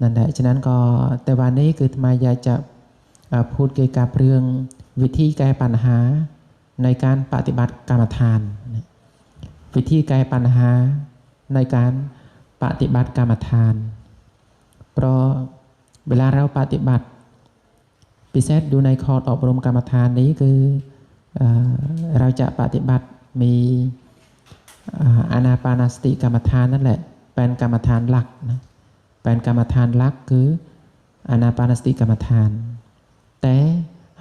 นั่นแหละฉะนั้นก็แต่วันนี้คือทำไมอยากจะพูดเกี่ยวกับเรื่องวิธีแก้ปัญหาในการปฏิบัติกรรมฐาน วิธีแก้ปัญหาในการปฏิบัติกรรมฐาน เพราะเวลาเราปฏิบัติพิเศษดูในคอร์สอบรมกรรมฐานนี้คือเอเราจะปฏิบัติมีอาอนาปานสติกรรมฐานนั่นแหละเป็นกรรมฐานหลักนะ เป็นกรรมฐานหลักคืออานาปานสติกรรมฐาน แต่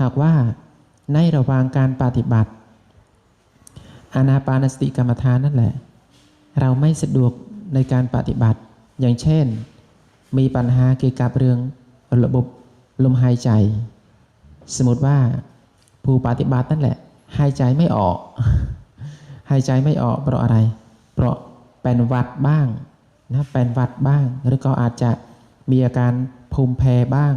หากว่าในระหว่างการปฏิบัติอานาปานสติกรรมฐานนั่นแหละ เราไม่สะดวกในการปฏิบัติ อย่างเช่น มีปัญหาเกี่ยวกับเรื่องระบบลมหายใจ สมมติว่าผู้ปฏิบัตินั่นแหละ หายใจไม่ออก หายใจไม่ออกเพราะอะไร เพราะเป็นหวัดบ้าง นะเป็นหวัดบ้าง หรือก็อาจจะมีอาการภูมิแพ้บ้าง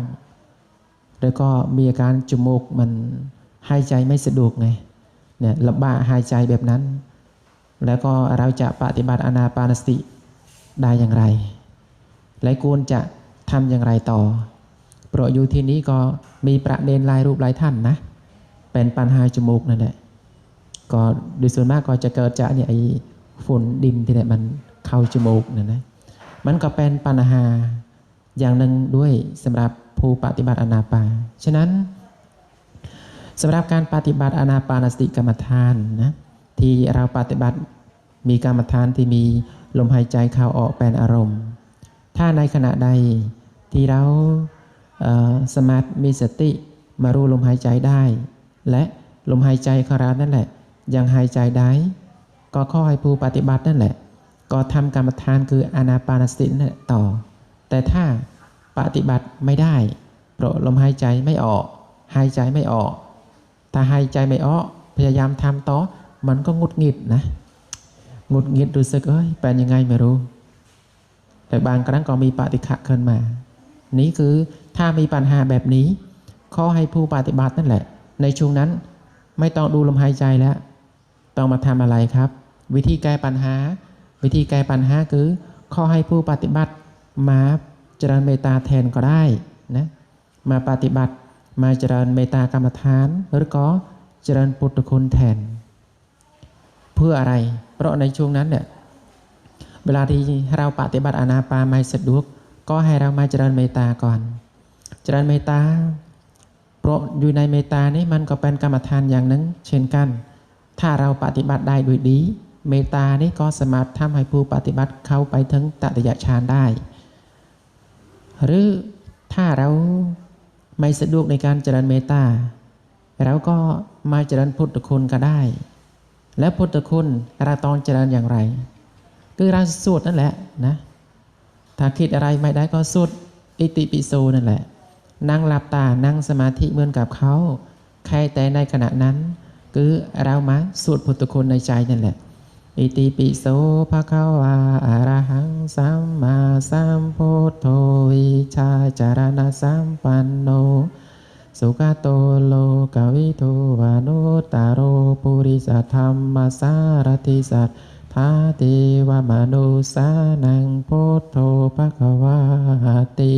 หรือก็มีอาการจมูกมันหายใจไม่สะดวกไงเนี่ยระบาดหายใจแบบนั้น แล้วก็เราจะปฏิบัติอนาปานสติได้อย่างไร และควรจะทำอย่างไรต่อ เพราะอยู่ที่นี้ก็มีประเด็นลายรูปหลายท่านนะ เป็นปัญหาจมูกนั่นแหละ ก็โดยส่วนมากก็จะเกิดจากเนี่ยไอ้ฝุ่นดินที่เนี่ยมัน เข้าจมูกนั่นนะมันก็เป็นปัญหาอย่างหนึ่งด้วยสำหรับผู้ปฏิบัติอนาปานฉะนั้นสำหรับการปฏิบัติอนาปานสติกรรมฐานนะที่เราปฏิบัติมีกรรมฐานที่มีลมหายใจเข้าออกเป็นอารมณ์ ถ้าในขณะใดที่เราเสมาธิมีสติมารู้ลมหายใจได้ และลมหายใจของเรานั่นแหละ ยังหายใจได้ ก็ขอให้ผู้ปฏิบัตินั่นแหละ ก็ทำกรรมฐานคืออานาปานสตินั่นแหละต่อ แต่ถ้าปฏิบัติไม่ได้เพราะลมหายใจไม่ออก หายใจไม่ออก ถ้าหายใจไม่ออก พยายามทำต่อ มันก็งุดหงิดนะงุดหงิดรู้สึกเอ้ยเป็นยังไงไม่รู้ แต่บางครั้งก็มีปฏิฆะขึ้นมา นี่คือถ้ามีปัญหาแบบนี้ขอให้ผู้ปฏิบัตินั่นแหละ ในช่วงนั้นไม่ต้องดูลมหายใจแล้ว ต้องมาทำอะไรครับ วิธีแก้ปัญหา วิธีแก้ปัญหาคือขอให้ผู้ปฏิบัติมาเจริญเมตตาแทนก็ได้นะมาปฏิบัติมาเจริญเมตตากรรมฐาน หรือก็เจริญปุถุคุณแทน เพื่ออะไร เพราะในช่วงนั้นเนี่ยเวลาที่เราปฏิบัติอานาปาไม่สะดวก ก็ให้เรามาเจริญเมตตาก่อน เจริญเมตตาเพราะอยู่ในเมตตานี้มันก็เป็นกรรมฐานอย่างหนึ่งเช่นกัน ถ้าเราปฏิบัติได้ด้วยดี เมตตานี้ก็สามารถทำให้ผู้ปฏิบัติเข้าไปถึงตติยฌานได้ หรือถ้าเราไม่สะดวกในการเจริญเมตตาเราก็มาเจริญพุทธคุณก็ได้ และพุทธคุณเราต้องเจริญอย่างไร คือเราสวดนั่นแหละนะ ถ้าคิดอะไรไม่ได้ก็สวดอิติปิโสนั่นแหละ นั่งหลับตา นั่งสมาธิเหมือนกับเขาแค่แต่ในขณะนั้น คือเรามาสวดพุทธคุณในใจนั่นแหละ อิติปิโสภะคะวาอะระหังสัมมาสัมพุทโธวิชาจารณะสัมปันโน สุขโตโลกวิทูวานุตารโรปุริสธรรมสารติสัทธาเทวมนุสานังโพธโธภะคะวาติ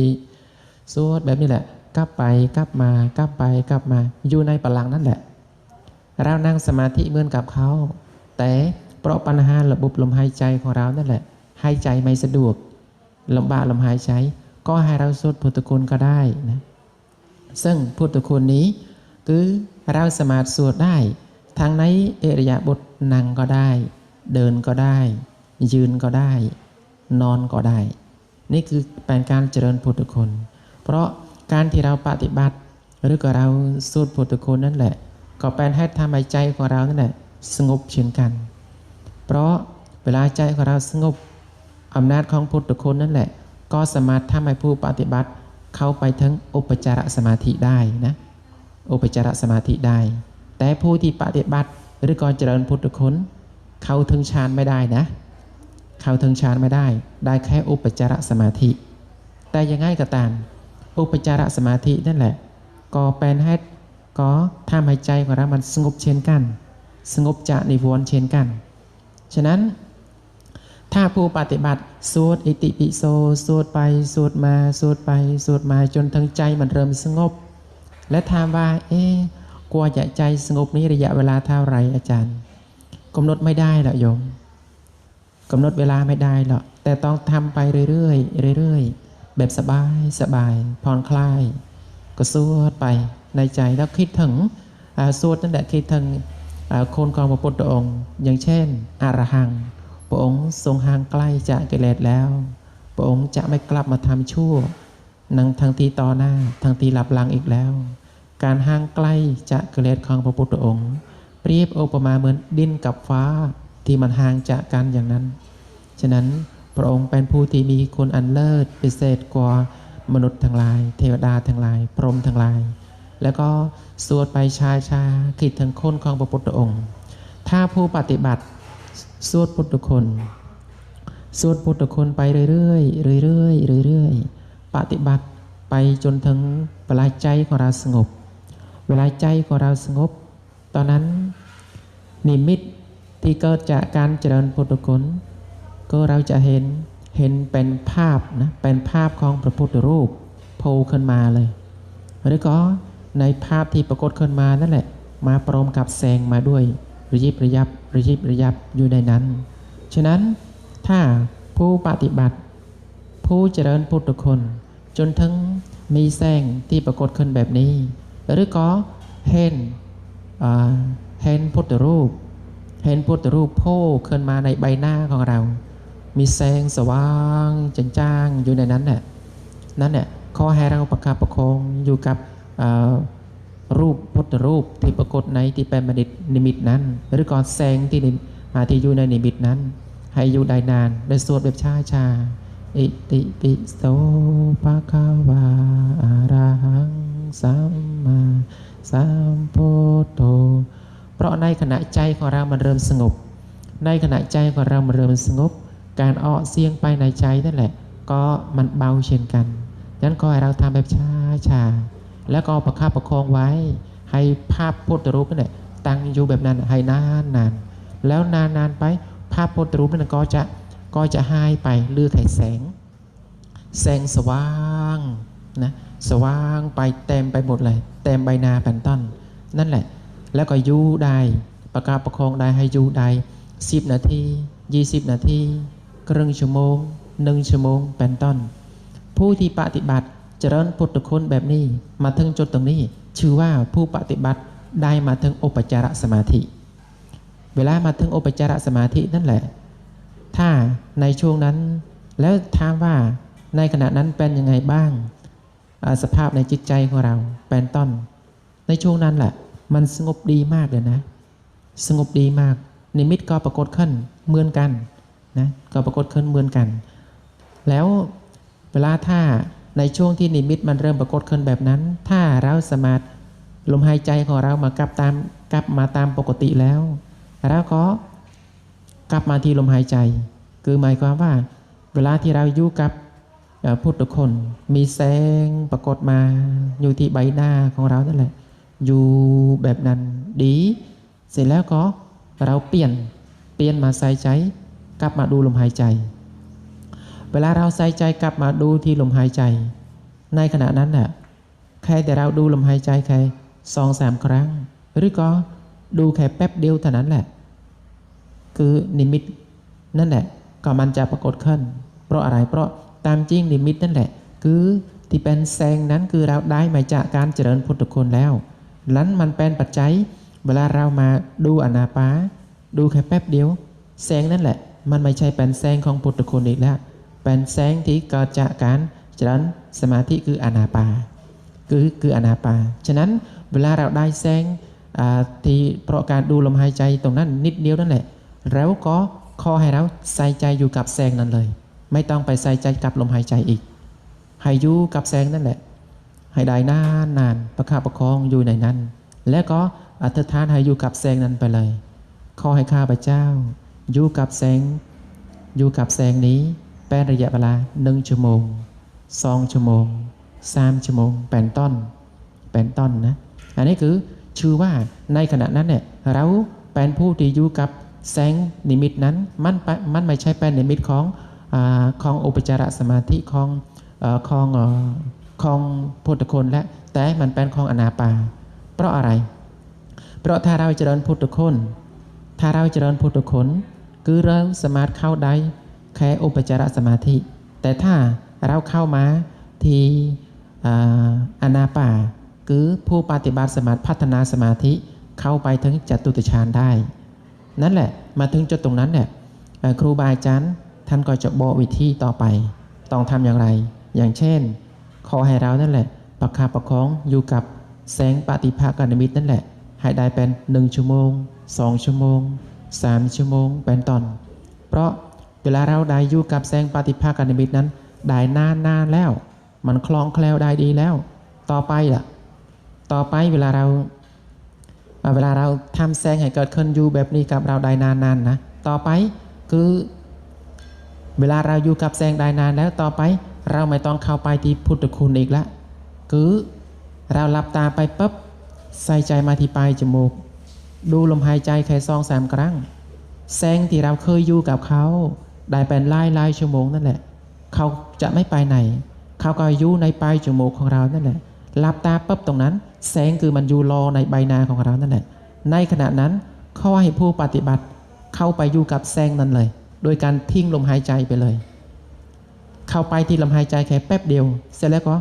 สวดแบบนี้แหละกลับไปกลับมากลับไปกลับมาอยู่ในปลังนั่นแหละเรานั่งสมาธิเหมือนกับเขา แต่ เพราะปัญหาระบบลมหายใจของเรานั่นแหละหายใจไม่สะดวกลำบากลมหายใจ ก็ให้เราสวดพุทธคุณก็ได้นะซึ่งพุทธคุณนี้ คือเราสามารถสวดได้ ทางในเอริยาบทนั่งก็ได้ เดินก็ได้ ยืนก็ได้ นอนก็ได้ นี่คือเป็นการเจริญพุทธคุณ เพราะการที่เราปฏิบัติ หรือก็เราสวดพุทธคุณนั่นแหละ ก็เป็นให้ทำให้ใจของเรานั่นแหละสงบเช่นกัน เพราะเวลาใจของเราสงบอำนาจของพุทธคุณนั่นแหละ ก็สามารถทำให้ผู้ปฏิบัติเข้าไปถึงอุปจารสมาธิได้นะอุปจารสมาธิได้ แต่ผู้ที่ปฏิบัติหรือก่อนเจริญพุทธคุณเข้าถึงฌานไม่ได้นะเข้าถึงฌานไม่ได้ ได้แค่อุปจารสมาธิ แต่ยังไงก็ตามอุปจารสมาธินั่นแหละก็เป็นให้ก็ทำให้ใจของเรามันสงบเช่นกัน สงบจากนิวรณ์เช่นกัน ฉะนั้นถ้าผู้ปฏิบัติสวดอิติปิโสสวดไปสวดมาสวดไปสวดมาจนทั้งใจมันเริ่มสงบ และถามว่า เอ๊ะกลัวจะใจสงบนี้ระยะเวลาเท่าไรอาจารย์กำหนดไม่ได้หรอกโยมกำหนดเวลาไม่ได้หรอกแต่ต้องทำไปเรื่อยๆเรื่อยๆแบบสบายสบายผ่อนคลาย ก็สวดไปในใจแล้วคิดถึงอาสวดนั่นแหละคิดถึง อ่าคนของพระพุทธองค์ อย่างเช่นอรหัง พระองค์ทรงห่างไกลจากกิเลสแล้ว พระองค์จะไม่กลับมาทำชั่วนังทางทีต่อหน้าทางทีหลับหลังอีกแล้ว การห่างไกลจากกิเลสของพระพุทธองค์ เปรียบโอปมาเหมือนดินกับฟ้าที่มันห่างจากกันอย่างนั้น ฉะนั้นพระองค์เป็นผู้ที่มีคุณอันเลิศพิเศษกว่ามนุษย์ทั้งหลาย เทวดาทั้งหลาย พรหมทั้งหลาย แล้วก็สวดไปชาชาคิดถึงคนของพระพุทธองค์ ถ้าผู้ปฏิบัติสวดพุทธคุณสวดพุทธคุณไปเรื่อยๆเรื่อยๆเรื่อยๆปฏิบัติไปจนถึงเวลาใจของเราสงบ เวลาใจของเราสงบ ตอนนั้นนิมิตที่เกิดจากการเจริญพุทธคุณก็เราจะเห็นเห็นเป็นภาพนะเป็นภาพของพระพุทธรูปโผล่ขึ้นมาเลยหรือก็ ในภาพที่ปรากฏขึ้นมานั่นแหละ มาพร้อมกับแสงมาด้วยระยิบระยับระยิบระยับอยู่ในนั้น ฉะนั้นถ้าผู้ปฏิบัติ ผู้เจริญพุทธคุณจนถึงมีแสงที่ปรากฏขึ้นแบบนี้ หรือก็เห็นเห็นพุทธรูป เห็นพุทธรูปโผล่ขึ้นมาในใบหน้าของเรา มีแสงสว่างจ้างๆอยู่ในนั้นแหละนั่นแหละขอให้เราประคับประคองอยู่กับ รูปพุทธรูปที่ปรากฏในที่เป็นมนิตนิมิตนั้น หรือก่อนแสงที่นิอ่าที่อยู่ในนิมิตนั้น ให้อยู่ได้นานโดยสวดแบบชาชาอิติปิโสภะคะวาอะระหังสัมมาสัมพุทโธเพราะในขณะใจของเรามันเริ่มสงบ ในขณะใจของเรามันเริ่มสงบ การออกเสียงไปในใจนั่นแหละ ก็มันเบาเช่นกันดังนั้นขอให้เราทำแบบช้าชาๆ แล้วก็ประคับประคองไว้ ให้ภาพพุทธรูปนั่นแหละตั้งอยู่แบบนั้นให้นานนานแล้วนานนานไปภาพพุทธรูปนั้นก็จะก็จะหายไปเลือไขแสง แสงสว่างนะสว่างไปเต็มไปหมดเลยเต็มใบนาเป็นต้นนั่นแหละ แล้วก็ยู่ได้ประกาศประคองได้ให้ยู่ได้10นาที20นาทีครึ่งชั่วโมงหนึ่งชั่วโมงเป็นต้น ผู้ที่ปฏิบัติ เจริญพุทธคุณแบบนี้มาถึงจุดตรงนี้ ชื่อว่าผู้ปฏิบัติได้มาถึงอุปจารสมาธิ เวลามาถึงอุปจารสมาธินั่นแหละ ถ้าในช่วงนั้น แล้วถามว่าในขณะนั้นเป็นยังไงบ้าง สภาพในจิตใจของเราเป็นต้น ในช่วงนั้นแหละ มันสงบดีมากเลยนะ สงบดีมาก นิมิตก็ปรากฏขึ้นเหมือนกันนะก็ปรากฏขึ้นเหมือนกัน แล้วเวลาถ้า ในช่วงที่นิมิตมันเริ่มปรากฏขึ้นแบบนั้น ถ้าเราสมารถลมหายใจของเรามากลับตามกลับมาตามปกติแล้วเราก็กลับมาที่ลมหายใจ คือหมายความว่า เวลาที่เราอยู่กับเอ่อพุทธคนมีแสงปรากฏมาอยู่ที่ใบหน้าของเรานั่นแหละ อยู่แบบนั้นดี เสร็จแล้วก็เราเปลี่ยนเปลี่ยนมาใส่ใจ กลับมาดูลมหายใจ เวลาเราใส่ใจกลับมาดูที่ลมหายใจ ในขณะนั้นน่ะแค่แต่เราดูลมหายใจแค่สองสามครั้ง หรือก็ดูแค่แป๊บเดียวเท่านั้นแหละ คือนิมิตนั่นแหละ ก็มันจะปรากฏขึ้น เพราะอะไรเพราะตามจริงนิมิตนั่นแหละ คือที่เป็นแสงนั้นคือเราได้มาจากการเจริญพุทธคุณแล้วนั้นมันเป็นปัจจัย เวลาเรามาดูอนาปาดูแค่แป๊บเดียวแสงนั่นแหละ มันไม่ใช่เป็นแสงของพุทธคุณอีกแล้ว เป็นแสงที่เกิดจากการเจริญสมาธิคืออนาปาคือคืออนาปาฉะนั้นเวลาเราได้แสงที่เพราะการดูลมหายใจตรงนั้นนิดเดียวนั่นแหละแล้วก็ขอให้เราใส่ใจอยู่กับแสงนั้นเลย ไม่ต้องไปใส่ใจกับลมหายใจอีก ให้อยู่กับแสงนั่นแหละ ให้ได้นานนานประคับประคองอยู่ในนั้น และก็อธิษฐานให้อยู่กับแสงนั้นไปเลย ขอให้ข้าพเจ้า อยู่กับแสง อยู่กับแสงนี้ เป็นระยะเวลาหนึ่งชั่วโมงสองชั่วโมงสามชั่วโมงเป็นต้นเป็นต้นนะอันนี้คือชื่อว่าในขณะนั้นเนี่ยเราเป็นผู้ที่อยู่กับแสงนิมิตนั้นมันมันไม่ใช่เป็นนิมิตของอของอุปจารสมาธิของอของอของพุทธคุณและแต่มันเป็นของอนาปา เพราะอะไร เพราะถ้าเราเจริญพุทธคุณถ้าเราเจริญพุทธคุณคือเราสามารถเข้าได้ แค่อุปจารสมาธิ แต่ถ้าเราเข้ามาที่อ่าอนาปาคือผู้ปฏิบัติสมาธิพัฒนาสมาธิเข้าไปถึงจตุตฌานได้ นั่นแหละมาถึงจุดตรงนั้นเนี่ยครูบาอาจารย์ท่านก็จะบอกวิธีต่อไป ต้องทำอย่างไร อย่างเช่น ขอให้เรานั่นแหละประคับประคองอยู่กับแสงปฏิภาคนิมิตนั่นแหละ ให้ได้เป็น 1 ชั่วโมง 2 ชั่วโมง 3 ชั่วโมง เป็นต้นเพราะ เวลาเราได้อยู่กับแสงปฏิภาคนิมิตนั้น ได้นานนานๆแล้ว มันคล่องแคล่วได้ดีแล้ว ต่อไปล่ะ ต่อไปเวลาเรา เวลาเราทำแสงให้เกิดขึ้นอยู่แบบนี้กับเราได้นานๆนะ ต่อไปคือ เวลาเราอยู่กับแสงได้นานแล้วต่อไป เราไม่ต้องเข้าไปที่พุทธคุณอีกละคือเราหลับตาไปปั๊บใส่ใจมาที่ปลายจมูก ดูลมหายใจแค่สองสามครั้ง แสงที่เราเคยอยู่กับเขา ได้เป็นไล่ไล่ชั่วโมงนั่นแหละ เขาจะไม่ไปไหน เขาก็อยู่ในปลายจมูกของเรานั่นแหละหลับตาปั๊บตรงนั้น แสงคือมันอยู่รอในใบหน้าของเรานั่นแหละ ในขณะนั้นขอให้ผู้ปฏิบัติเข้าไปอยู่กับแสงนั้นเลย โดยการทิ้งลมหายใจไปเลย เข้าไปที่ลมหายใจแค่แป๊บเดียว เสร็จแล้วก็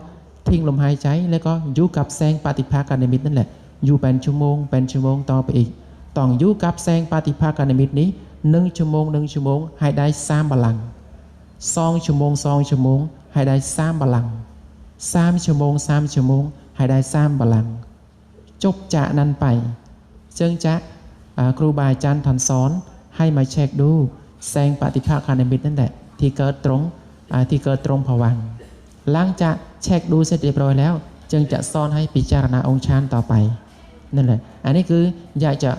ทิ้งลมหายใจแล้วก็อยู่กับแสงปฏิภาคนิมิตนั่นแหละ อยู่เป็นชั่วโมงเป็นชั่วโมงต่อไปอีก ต้องอยู่กับแสงปฏิภาคนิมิตนี้ นึ่งชั่วโมงหนึ่งชั่วโมงให้ได้สามบาลังสองชั่วโมงสองชั่วโมงให้ได้สามบาลังสามชั่วโมงสามชั่วโมงให้ได้สามบาลังจบจากนั้นไปจึงจะครูบาอาจารย์ท่านสอนให้มาเช็คดูแสงปฏิภาคานิมิตนั่นแหละที่เกิดตรงที่เกิดตรงผวังหลังจากเช็คดูเสร็จเรียบร้อยแล้ว จึงจะซ่อนให้พิจารณาองค์ฌานต่อไปนั่นแหละ อันนี้คืออยากจะ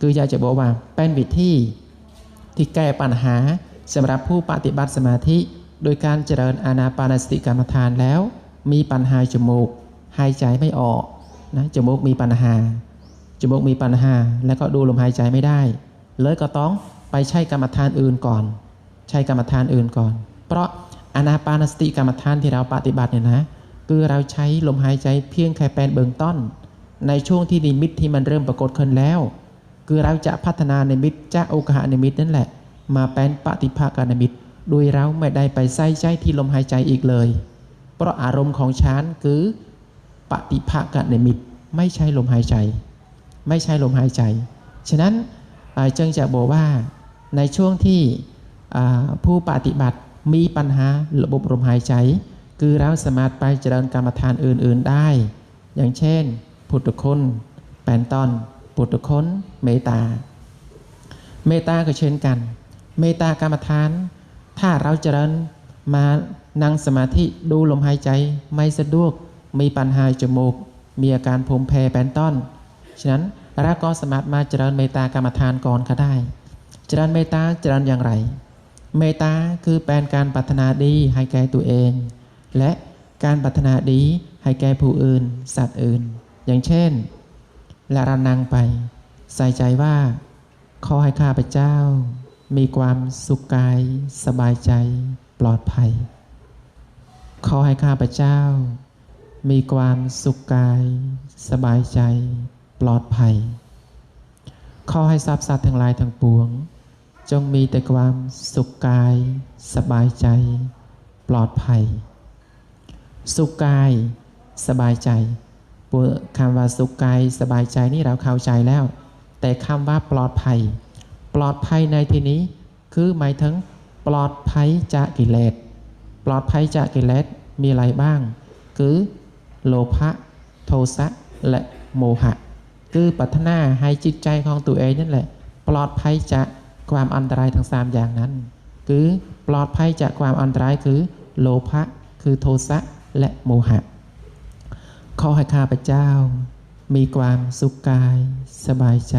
คืออยากจะบอกว่าเป็นวิธี ที่แก้ปัญหาสำหรับผู้ปฏิบัติสมาธิ โดยการเจริญอานาปานสติกรรมฐานแล้ว มีปัญหาจมูก หายใจไม่ออกนะจมูกมีปัญหา จมูกมีปัญหา แล้วก็ดูลมหายใจไม่ได้ เลยก็ต้องไปใช้กรรมฐานอื่นก่อน ใช้กรรมฐานอื่นก่อน เพราะอานาปานสติกรรมฐานที่เราปฏิบัติเนี่ยนะคือเราใช้ลมหายใจเพียงแค่เป็นเบื้องต้น ในช่วงที่นิมิตที่มันเริ่มปรากฏขึ้นแล้ว คือเราจะพัฒนานิมิตจากโอกาสนิมิตนั่นแหละ มาเป็นปฏิภาคนิมิต โดยเราไม่ได้ไปใส่ใจที่ลมหายใจอีกเลย เพราะอารมณ์ของฌานคือปฏิภาคนิมิตไม่ใช่ลมหายใจ ไม่ใช่ลมหายใจ ฉะนั้นจึงจะบอกว่าในช่วงที่ผู้ปฏิบัติมีปัญหาระบบลมหายใจ คือเราสามารถไปเจริญกรรมฐานอื่น ๆได้ อย่างเช่น พุทธคุณแปนต้น พุทธคุณเมตตา เมตตาก็เช่นกัน เมตตากรรมฐาน ถ้าเราเจริญมานั่งสมาธิดูลมหายใจไม่สะดวก มีปัญหาจมูก มีอาการภูมิแพ้เป็นต้นฉะนั้นเราก็สามารถมาเจริญเมตตากรรมฐานก่อนก็ได้ เจริญเมตตาเจริญอย่างไร เมตตาคือเป็นการปรารถนาดีให้แก่ตัวเอง และการปรารถนาดีให้แก่ผู้อื่น สัตว์อื่น อย่างเช่น และเรานั่งไป ใส่ใจว่า ขอให้ข้าพเจ้า มีความสุขกาย สบายใจ ปลอดภัย ขอให้ข้าพเจ้า มีความสุขกาย สบายใจ ปลอดภัย ขอให้ทรัพย์สัตว์ทั้งหลายทั้งปวง จงมีแต่ความสุขกาย สบายใจ ปลอดภัย สุขกาย สบายใจ คำว่าสุขกายสบายใจนี่เราเข้าใจแล้ว แต่คำว่าปลอดภัย ปลอดภัยในที่นี้ คือหมายถึงปลอดภัยจากกิเลสปลอดภัยจากกิเลสมีอะไรบ้าง คือโลภะโทสะและโมหะ คือปรารถนาให้จิตใจของตัวเองนั่นแหละ ปลอดภัยจากความอันตรายทั้งสามอย่างนั้น คือปลอดภัยจากความอันตรายคือ โลภะคือโทสะและโมหะ ขอให้ข้าพเจ้า มีความสุขกาย สบายใจ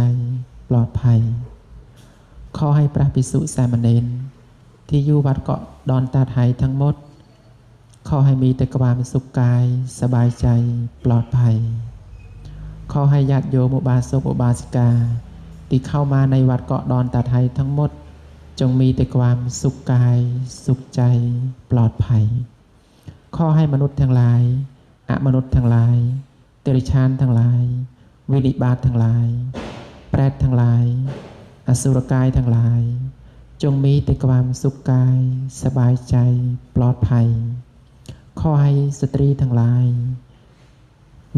ปลอดภัย ขอให้พระภิกษุสามเณรที่อยู่วัดเกาะดอนตาไทยทั้งหมด ขอให้มีแต่ความสุขกาย สบายใจ ปลอดภัย ขอให้ญาติโยมอุบาสกอุบาสิกา ที่เข้ามาในวัดเกาะดอนตาไทยทั้งหมด จงมีแต่ความสุขกาย สุขใจ ปลอดภัย ขอให้มนุษย์ทั้งหลาย อมนุษย์ทั้งหลายเตริชานทั้งหลาย วินิบาตทั้งหลาย แปรตทั้งหลาย อสุรกายทั้งหลาย จงมีแต่ความสุขกาย สบายใจปลอดภัย ขอให้สตรีทั้งหลาย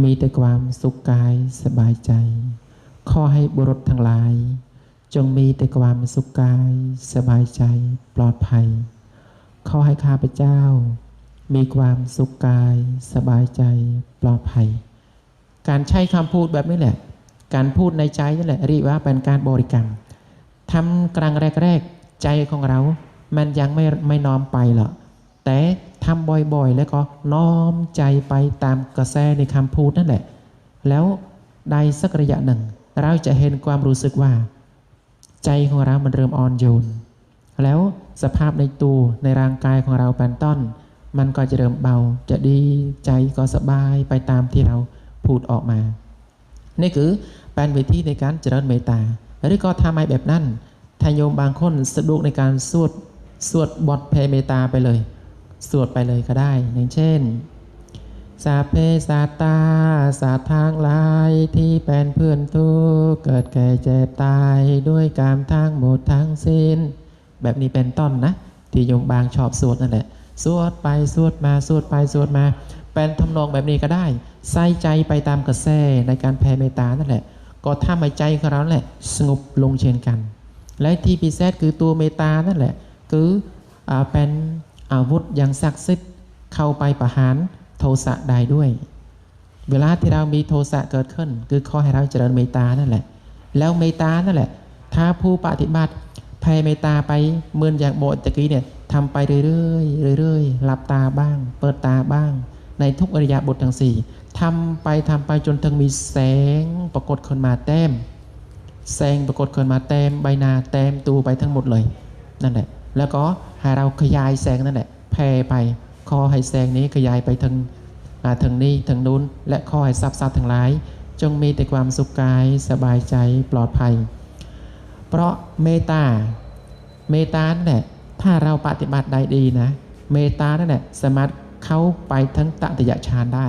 มีแต่ความสุขกายสบายใจ ขอให้บุรุษทั้งหลาย จงมีแต่ความสุขกาย สบายใจปลอดภัย ขอให้ข้าพเจ้า มีความสุขกาย สบายใจปลอดภัย การใช้คำพูดแบบนี้แหละ การพูดในใจนี่แหละเรียกว่าเป็นการบริกรรมทำกลางแรกๆ ใจของเรา มันยังไม่ไม่น้อมไปหรอกแต่ทำบ่อยๆ แล้วก็น้อมใจไปตามกระแสในคำพูดนั่นแหละ แล้วได้สักระยะหนึ่ง เราจะเห็นความรู้สึกว่า ใจของเรามันเริ่มอ่อนโยน แล้วสภาพในตัวในร่างกายของเราเป็นต้น มันก็จะเริ่มเบา จะดีใจก็สบายไปตามที่เราพูดออกมา นี่คือเป็นวิธีในการเจริญเมตตา หรือก็ทำไมแบบนั้นทายโยมบางคนสะดวกในการสวดสวดบทเพเมตตาไปเลย สวดไปเลยก็ได้ อย่างเช่น สาเพสาตา สาทางลายที่เป็นเพื่อนทุกเกิดแก่เจ็บตายด้วยกามทั้งหมดทั้งสิ้น แบบนี้เป็นต้นนะ ที่โยมบางชอบสวดนั่นแหละ สวดไปสวดมาสวดไปสวดมาเป็นทำนองแบบนี้ก็ได้ ใส่ใจไปตามกระแสในการแผ่เมตตานั่นแหละ ก็ทำให้ใจของเราแหละ สงบลงเช่นกัน และที่พิเศษคือตัวเมตตานั่นแหละ คืออเป็นอาวุธอย่างศักดิ์สิทธิ์เข้าไปประหารโทสะได้ด้วย เวลาที่เรามีโทสะเกิดขึ้น คือข้อให้เราเจริญเมตตานั่นแหละ แล้วเมตตานั่นแหละ ถ้าผู้ปฏิบัติแผ่เมตตาไปเหมือนอย่างโบสถ์ตะกี้เนี่ย ทำไปเรื่อยๆเรื่อยๆหลับตาบ้าง เปิดตาบ้าง ในทุกอริยบททั้งสี่ทำไปทำไปจนถึงมีแสงปรากฏขึ้นมาแต้ม แสงปรากฏขึ้นมาเต็มใบหน้าเต็มตัวไปทั้งหมดเลยนั่นแหละแล้วก็ให้เราขยายแสงนั่นแหละแผ่ไปขอให้แสงนี้ขยายไปทางอ่าทางนี้ทางนู้น และขอให้ทรัพย์สัตว์ทั้งหลาย จงมีแต่ความสุขกายสบายใจปลอดภัย เพราะเมตตาเมตตานั่นแหละ ถ้าเราปฏิบัติได้ดีนะ เมตตานั่นแหละสามารถเข้าไปทั้งตติยฌานได้